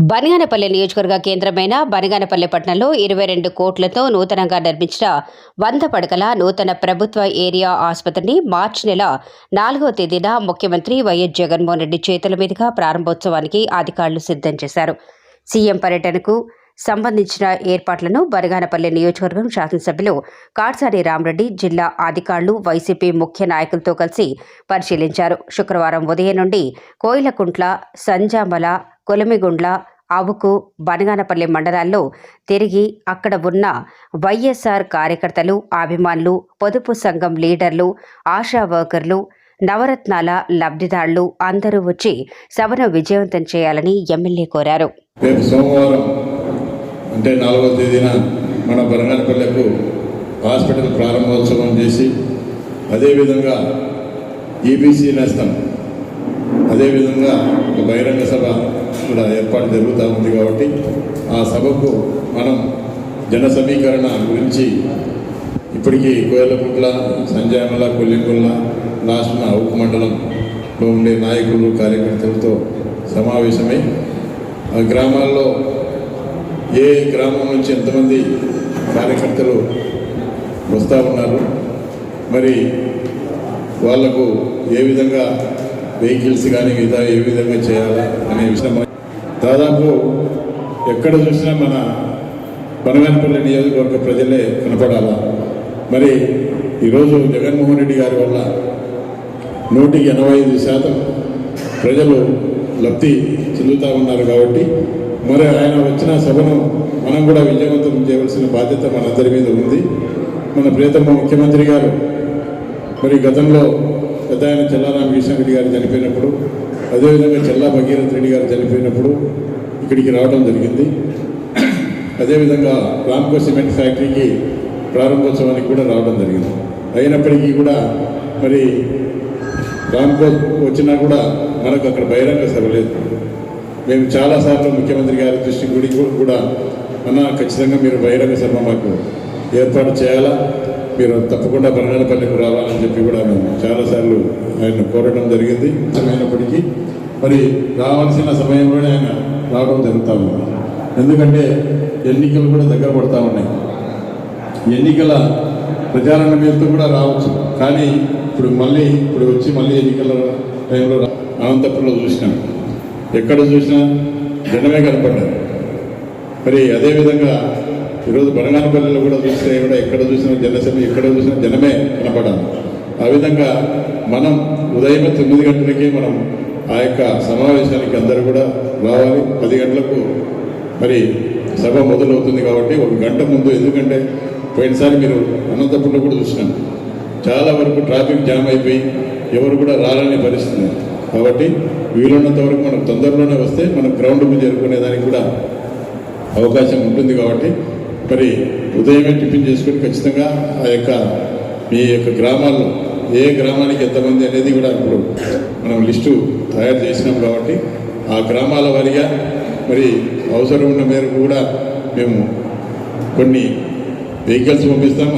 బనగానపల్లి నియోజకవర్గ కేంద్రమైన బనగానపల్లి పట్టణంలో ఇరవై రెండు కోట్లతో నూతనంగా నిర్మించిన వంద పడకల నూతన ప్రభుత్వ ఏరియా ఆసుపత్రిని మార్చి నెల నాలుగో తేదీన ముఖ్యమంత్రి వైఎస్ జగన్మోహన్ రెడ్డి చేతుల మీదుగా ప్రారంభోత్సవానికి అధికారులు సిద్ధం చేశారు. సీఎం పర్యటనకు సంబంధించిన ఏర్పాట్లను బనగానపల్లి నియోజకవర్గం శాసనసభ్యులు కాట్సాని రామరెడ్డి జిల్లా అధికారులు వైసీపీ ముఖ్య నాయకులతో కలిసి పరిశీలించారు. శుక్రవారం ఉదయం నుండి కోయిలకుంట్ల సంజామల కొలిమిగుండ్ల అవుకు బనగానపల్లి మండలాల్లో తిరిగి అక్కడ ఉన్న వైఎస్ఆర్ కార్యకర్తలు అభిమానులు పొదుపు సంఘం లీడర్లు ఆశా వర్కర్లు నవరత్నాల లబ్ధిదారులు అందరూ వచ్చి సభను విజయవంతం చేయాలని ఎమ్మెల్యే కోరారు. రేపు సోమవారం అంటే నాలుగో తేదీన మన బనగానపల్లెకు హాస్పిటల్ ప్రారంభోత్సవం చేసి అదేవిధంగా ఈబీసీ నేస్తం అదేవిధంగా ఒక బహిరంగ సభ కూడా ఏర్పాటు జరుగుతూ ఉంది కాబట్టి ఆ సభకు మనం జన సమీకరణ గురించి ఇప్పటికీ కోయలపుట్ల సంజామల కొల్లింగుల్ల రాష్ట్ర ఉప్పు మండలంలో ఉండే నాయకులు కార్యకర్తలతో సమావేశమై ఆ గ్రామాల్లో ఏ గ్రామం నుంచి ఎంతమంది కార్యకర్తలు వస్తూ ఉన్నారు మరి వాళ్ళకు ఏ విధంగా వెహికల్స్ కానీ మిగతా ఏ విధంగా చేయాలా అనే విషయం దాదాపు ఎక్కడ చూసినా మన బనగానపల్లి నియోజకవర్గ ప్రజలే కనపడాలా? మరి ఈరోజు జగన్మోహన్ రెడ్డి గారి వల్ల నూటికి ఎనభై ఐదు శాతం ప్రజలు లబ్ధి చెందుతూ ఉన్నారు కాబట్టి మరి ఆయన వచ్చిన సభను మనం కూడా విజయవంతం చేయవలసిన బాధ్యత మనందరి మీద ఉంది. మన ప్రియతమ ముఖ్యమంత్రి గారు మరి గతంలో పెద్ద ఆయన చెల్లా రామకృష్ణ గారు చనిపోయినప్పుడు అదేవిధంగా చెల్లా భగీరథ రెడ్డి గారు చనిపోయినప్పుడు ఇక్కడికి రావడం జరిగింది. అదేవిధంగా రామ్కో సిమెంట్ ఫ్యాక్టరీకి ప్రారంభోత్సవానికి కూడా రావడం జరిగింది. అయినప్పటికీ కూడా మరి రామ్కో వచ్చినా కూడా మనకు అక్కడ బహిరంగ సభ లేదు. మేము చాలాసార్లు ముఖ్యమంత్రి గారి దృష్టి గుడి కూడా అన్న ఖచ్చితంగా మీరు బహిరంగ సభ మాకు ఏర్పాటు చేయాలా? మీరు తప్పకుండా బనగానపల్లికి రావాలని చెప్పి కూడా మేము చాలాసార్లు ఆయన కోరడం జరిగింది. అయినప్పటికీ మరి రావాల్సిన సమయంలోనే ఆయన రావడం జరుగుతూ ఉంది. ఎందుకంటే ఎన్నికలు కూడా దగ్గర పడతా ఉన్నాయి. ఎన్నికల ప్రచారణ మీదతో కూడా రావచ్చు. కానీ ఇప్పుడు మళ్ళీ ఇప్పుడు వచ్చి మళ్ళీ ఎన్నికల టైంలో రా- అనంతపురంలో చూసినాం. ఎక్కడ చూసినా జనమే కనపడ్డారు మరి అదేవిధంగా ఈరోజు బనగానపల్లిలో కూడా చూస్తే కూడా ఎక్కడ చూసినా జనసేన ఎక్కడ చూసినా జనమే కనపడాలి. ఆ విధంగా మనం ఉదయం తొమ్మిది గంటలకే మనం ఆ యొక్క సమావేశానికి అందరూ కూడా రావాలి. పది గంటలకు మరి సభ మొదలవుతుంది కాబట్టి ఒక గంట ముందు ఎందుకంటే పోయినసారి మీరు అనంతపురంలో కూడా చూసినాం. చాలా వరకు ట్రాఫిక్ జామ్ అయిపోయి ఎవరు కూడా రాలని పరిస్థితి. కాబట్టి వీలున్నంత వరకు మనం తొందరలోనే వస్తే మనం గ్రౌండ్కు చేరుకునే దానికి కూడా అవకాశం ఉంటుంది కాబట్టి మరి ఉదయమే టిఫిన్ చేసుకొని ఖచ్చితంగా ఆ యొక్క మీ యొక్క గ్రామాల్లో ఏ గ్రామానికి ఎంతమంది అనేది కూడా ఇప్పుడు మనం లిస్టు తయారు చేసినాం కాబట్టి ఆ గ్రామాల వారిగా మరి అవసరం ఉన్న మేరకు కూడా మేము కొన్ని వెహికల్స్ పంపిస్తాం.